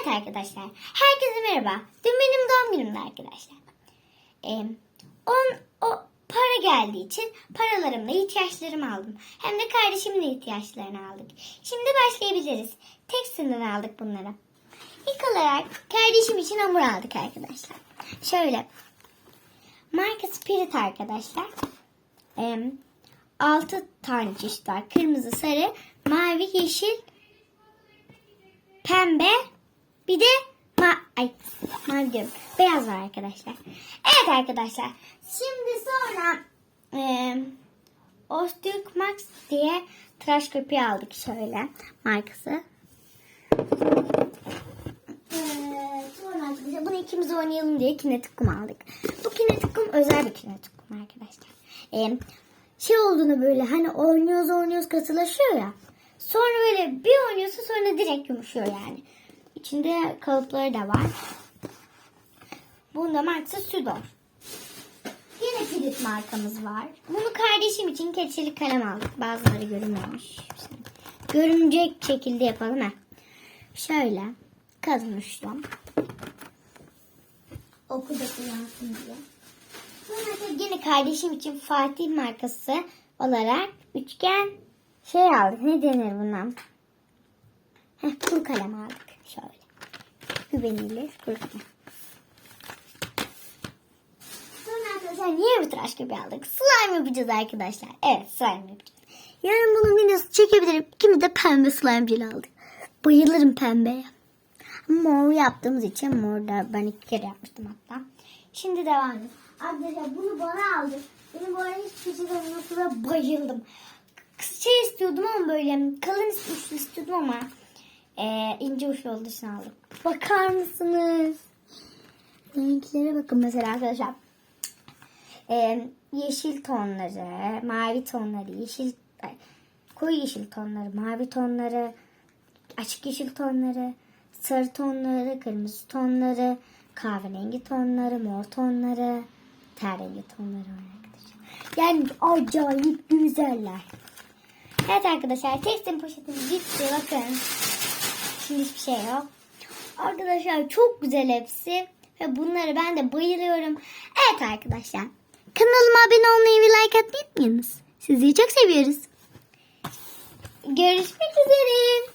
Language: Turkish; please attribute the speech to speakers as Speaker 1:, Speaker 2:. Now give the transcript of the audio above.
Speaker 1: Evet arkadaşlar. Herkese merhaba. Dün benim doğum günümdü arkadaşlar. Ee, on, o para geldiği için paralarımla ihtiyaçlarımı aldım. Hem de kardeşimin de ihtiyaçlarını aldık. Şimdi başlayabiliriz. Tek sınır aldık bunları. İlk olarak kardeşim için hamur aldık arkadaşlar. Şöyle. Marka Spirit arkadaşlar. Ee, 6 tane çeşit var. Kırmızı, sarı, mavi, yeşil, pembe bir de ma ay mavi. Beyaz var arkadaşlar. Evet arkadaşlar. Şimdi sonra e, Ostürk Max diye tıraş köpüğü aldık şöyle markası. Ee, bunu ikimiz oynayalım diye kinetikum aldık. Bu kinetikum özel bir kinetikum arkadaşlar. Ee, şey olduğunu böyle hani oynuyoruz oynuyoruz katılaşıyor ya. Sonra böyle bir oynuyorsun sonra direkt yumuşuyor yani. İçinde kalıpları da var. Bunda markası Sudor. Yine Pirit markamız var. Bunu kardeşim için keçeli kalem aldık. Bazıları görünmüyormuş. Görünecek şekilde yapalım ha. Şöyle uçtum. Oku da kullansın diye. Sonra yine kardeşim için Fatih markası olarak üçgen şey aldık. Ne denir buna? Heh, kuru kalem aldık. Şöyle. Güvenilir kalem. Sonra arkadaşlar niye bir tıraş köpüğü aldık? Slime yapacağız arkadaşlar. Evet slime yapacağız. Yarın bunun videosu çekebilirim. Kimi de pembe slime jeli aldık. Bayılırım pembeye. Mor yaptığımız için mor da ben iki kere yapmıştım hatta. Şimdi devam edelim. Arkadaşlar bunu bana aldı. Benim bu arada şey olmasına bayıldım. Şey istiyordum ama böyle kalın uçlu istiyordum ama e, ince uçlu olduğu aldım. Bakar mısınız? Renklere bakın mesela arkadaşlar. E, yeşil tonları, mavi tonları, yeşil ay, koyu yeşil tonları, mavi tonları, açık yeşil tonları, sarı tonları, kırmızı tonları, kahverengi tonları, mor tonları, ter rengi tonları var arkadaşlar. Yani acayip güzeller. Evet arkadaşlar tekstil poşetimiz bitti bakın. Şimdi hiçbir şey yok. Arkadaşlar çok güzel hepsi. Ve bunları ben de bayılıyorum. Evet arkadaşlar. Kanalıma abone olmayı ve like atmayı unutmayınız. Sizi çok seviyoruz. Görüşmek üzere.